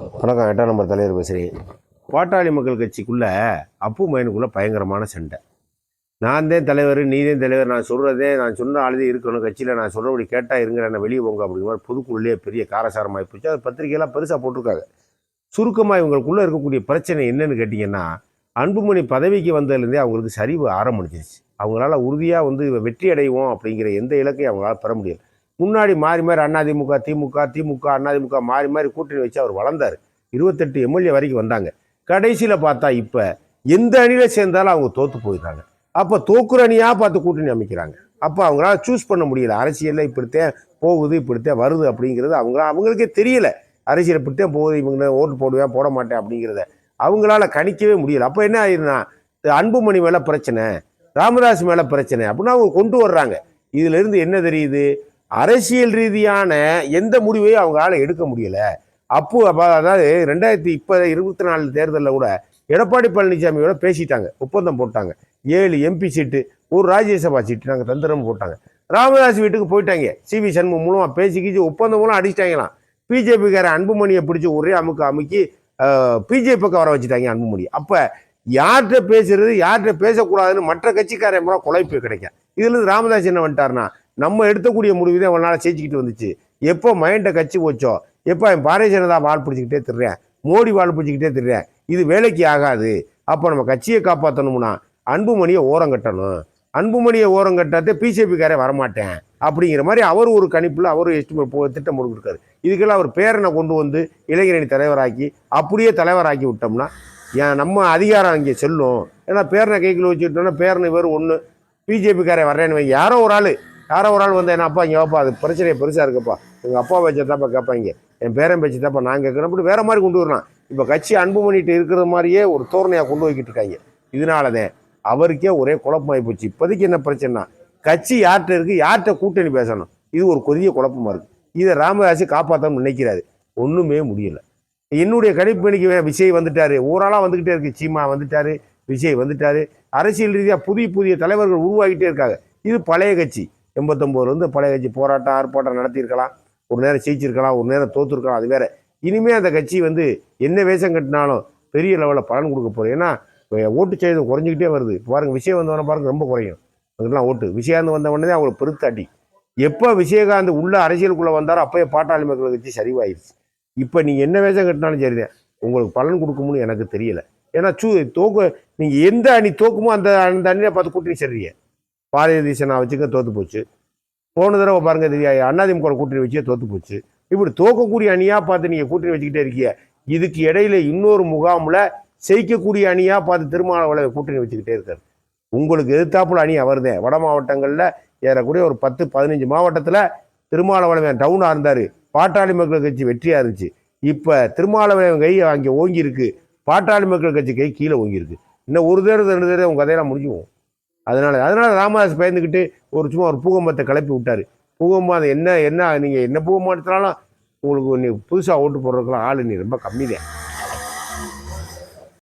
வணக்கம் எட்டாம் நம்பர் தலைவர் பேசுகிறேன் பாட்டாளி மக்கள் கட்சிக்குள்ளே அப்பு மயனுக்குள்ளே பயங்கரமான சண்டை. நான் தான் தலைவர் நீதே தலைவர் நான் சொல்கிறதே நான் சொன்ன ஆளுதே இருக்கணும் கட்சியில் நான் சொல்கிறபடி கேட்டால் இருங்க என்ன வெளியே போங்க அப்படிங்கிற மாதிரி பொதுக்குள்ளே பெரிய காரசாரமாக போச்சு அது பத்திரிகையெல்லாம் பெருசாக போட்டிருக்காங்க. சுருக்கமாக இவங்களுக்குள்ளே இருக்கக்கூடிய பிரச்சனை என்னென்னு கேட்டிங்கன்னா அன்புமணி பதவிக்கு வந்ததுலேருந்தே அவங்களுக்கு சரிவு ஆரம்பிச்சிருச்சு. அவங்களால உறுதியாக வந்து வெற்றி அடைவோம் அப்படிங்கிற எந்த இலக்கையும் அவங்களால பெற முடியல. முன்னாடி மாறி மாறி அதிமுக திமுக திமுக அதிமுக மாறி மாறி கூட்டணி வச்சு அவர் வளர்ந்தார். இருபத்தெட்டு எம்எல்ஏ வரைக்கும் வந்தாங்க. கடைசியில் பார்த்தா இப்போ எந்த அணியில் சேர்ந்தாலும் அவங்க தோற்று போயிடுறாங்க. அப்போ தோக்குற அணியாக பார்த்து கூட்டணி அமைக்கிறாங்க. அப்போ அவங்களால சூஸ் பண்ண முடியல. அரசியலில் இப்படித்தான் போகுது இப்படித்தான் வருது அப்படிங்கிறது அவங்க அவங்களுக்கே தெரியல. அரசியல் இப்படித்தான் போகுது இவங்க ஓட்டு போடுவேன் போட மாட்டேன் அப்படிங்கிறத. அவங்களால கணிக்கவே முடியல. அப்போ என்ன ஆயிருந்தா அன்புமணி மேலே பிரச்சனை ராமதாஸ் மேலே பிரச்சனை அப்படின்னா அவங்க கொண்டு வர்றாங்க. இதுலேருந்து என்ன தெரியுது? அரசியல் ரீதியான எந்த முடிவையும் அவங்களால எடுக்க முடியல. அப்போ அதாவது ரெண்டாயிரத்தி இப்போ இருபத்தி நாலு தேர்தலில் கூட எடப்பாடி பழனிசாமியோட பேசிட்டாங்க. ஒப்பந்தம் போட்டாங்க. ஏழு எம்பி சீட்டு ஒரு ராஜ்யசபா சீட்டு நாங்கள் தந்திரம் போட்டாங்க. ராமதாஸ் வீட்டுக்கு போயிட்டாங்க. சிவி சண்முகம் மூலமாக பேசிக்கிச்சு ஒப்பந்தம் மூலம் அடிச்சிட்டாங்களாம். பிஜேபிக்கார அன்புமணியை பிடிச்சி ஒரே அமுக்கு அமுக்கி பிஜேபி பக்கம் வர வச்சுட்டாங்க அன்புமணி. அப்போ யார்கிட்ட பேசுறது யார்கிட்ட பேசக்கூடாதுன்னு மற்ற கட்சிக்காரன் மூலம் குழைப்பு கிடைக்கும் இதுலேருந்து ராமதாஸ் என்ன பண்ணிட்டாருன்னா நம்ம எடுத்தக்கூடிய முடிவு தான் அவனால் நாள் செஞ்சுக்கிட்டு வந்துச்சு. எப்போ மைண்டை கட்சி போச்சோ எப்போ என் பாரதிய ஜனதா வால் பிடிச்சிக்கிட்டே திடுறேன் மோடி வால் பிடிச்சிக்கிட்டே திடுறேன் இது வேலைக்கு ஆகாது. அப்போ நம்ம கட்சியை காப்பாற்றணும்னா அன்புமணியை ஓரம் கட்டணும். அன்புமணியை ஓரம் கட்டாதே பிஜேபிக்காரே வரமாட்டேன். அப்படிங்கிற மாதிரி அவர் ஒரு கணிப்பில் அவர் எஸ்டிமேட் போ திட்டம் கொடுக்குறாரு இதுக்கெல்லாம் அவர் பேரனை கொண்டு வந்து இளைஞரணி தலைவராக்கி அப்படியே தலைவராக்கி விட்டோம்னா ஏன் நம்ம அதிகாரம் இங்கே செல்லும். ஏன்னா பேரனை கைக்குள்ள வச்சுக்கிட்டோம்னா பேரனை இவர் ஒன்று பிஜேபிக்காரே வர்றேன்னு வைங்க. யாரோ ஒரு ஆள். யாரோ ஒரு ஆள் வந்து என்ன அப்பா இங்கே வாப்பா அது பிரச்சனை பெருசாக இருக்குப்பா. எங்கள் அப்பா பேச்சை தான்ப்பா கேட்பாங்க. என் பேரன் பேச்சு தான்ப்பா நான் கேட்குறேன். அப்படி வேற மாதிரி கொண்டு வரலாம். இப்போ கட்சி அன்பு பண்ணிட்டு இருக்கிற மாதிரியே ஒரு தோரணையாக கொண்டு போய்கிட்டு இருக்காங்க. இதனால தான் அவருக்கே ஒரே குழப்பமாகி போச்சு. இப்போதைக்கு என்ன பிரச்சனைனா கட்சி யார்கிட்ட இருக்கு யார்கிட்ட கூட்டணி பேசணும்? இது ஒரு கொதிய குழப்பமா இருக்குது இதை ராமதாஸ் காப்பாற்றணும்னு நினைக்கிறாரு. ஒன்றுமே முடியலை. என்னுடைய கணிப்பணிக்கு வே- விஜய் வந்துட்டாரு. ஊராளாக வந்துக்கிட்டே இருக்கு. சீமா வந்துட்டார் விஜய் வந்துட்டார். அரசியல் ரீதியாக புதிய புதிய தலைவர்கள் உருவாகிட்டே இருக்காங்க. இது பழைய கட்சி. எண்பத்தொம்போதுலேருந்து பழைய கட்சி போராட்டம் ஆர்ப்பாட்டம் நடத்தியிருக்கலாம். ஒரு நேரம் ஜெயிச்சிருக்கலாம் ஒரு நேரம் தோத்துருக்கலாம் அது வேற. இனிமேல் அந்த கட்சி வந்து என்ன வேஷம் கட்டினாலும் பெரிய லெவலில் பலன் கொடுக்க போகுது. ஏன்னா ஓட்டு சதவீதம் குறைஞ்சிக்கிட்டே வருது. பாருங்கள் பாருங்க விஷயம் வந்தவொடனே பாருங்க ரொம்ப குறையும். அதுக்கெல்லாம் ஓட்டு. விஜயகாந்த் வந்த உடனே அவங்களுக்கு பெருத்தாட்டி எப்போ விஜயகாந்த் உள்ள அரசியலுக்குள்ளே வந்தாரோ அப்போயே பாட்டாளி மக்கள் கட்சி சரிவாயிருச்சு. இப்போ நீங்கள் என்ன வேஷம் கட்டினாலும் சரிதான். உங்களுக்கு பலன் கொடுக்கும்னு எனக்கு தெரியல. ஏன்னா சூ தோக்கு நீங்கள் எந்த அணி தோக்குமோ அந்த அந்த அணியை பார்த்து கூட்டணி சரிங்க பாரதிய தேசனா வச்சுக்க தோற்று போச்சு. போன தடவை பாருங்க தெரியா அதிமுக கூட்டணி வச்சே தோற்று போச்சு. இப்படி தோக்கக்கூடிய அணியாக பார்த்து நீங்கள் கூட்டணி வச்சுக்கிட்டே இருக்கீங்க. இதுக்கு இடையில இன்னொரு முகாமில் செய்யக்கூடிய அணியாக பார்த்து திருமாவளவை கூட்டணி வச்சுக்கிட்டே இருக்காரு. உங்களுக்கு எதிர்த்தாப்புல அணி அவர்தான் வட மாவட்டங்களில் ஏறக்கூடிய ஒரு பத்து பதினஞ்சு மாவட்டத்தில் திருமாவளவன் டவுனாக இருந்தார். பாட்டாளி மக்கள் கட்சி வெற்றியாக இருந்துச்சு. இப்போ திருமாவளவன் கை அங்கே ஓங்கியிருக்கு பாட்டாளி மக்கள் கட்சி கை கீழே ஓங்கியிருக்கு இன்னும் ஒரு தேர்தல் ரெண்டு தேர்தல் உங்கள் கதையெல்லாம் முடிஞ்சுவோம் அதனால அதனால் ராமதாஸ் பயந்துக்கிட்டு ஒரு சும்மா ஒரு பூகம்பத்தை கிளப்பி விட்டாரு. பூகம்பம் அது என்ன என்ன நீங்கள் என்ன பூகம்பம் எடுத்தாலும் உங்களுக்கு நீ புதுசாக ஓட்டு போடுறதுக்கெல்லாம் ஆள் நீ ரொம்ப கம்மி தான்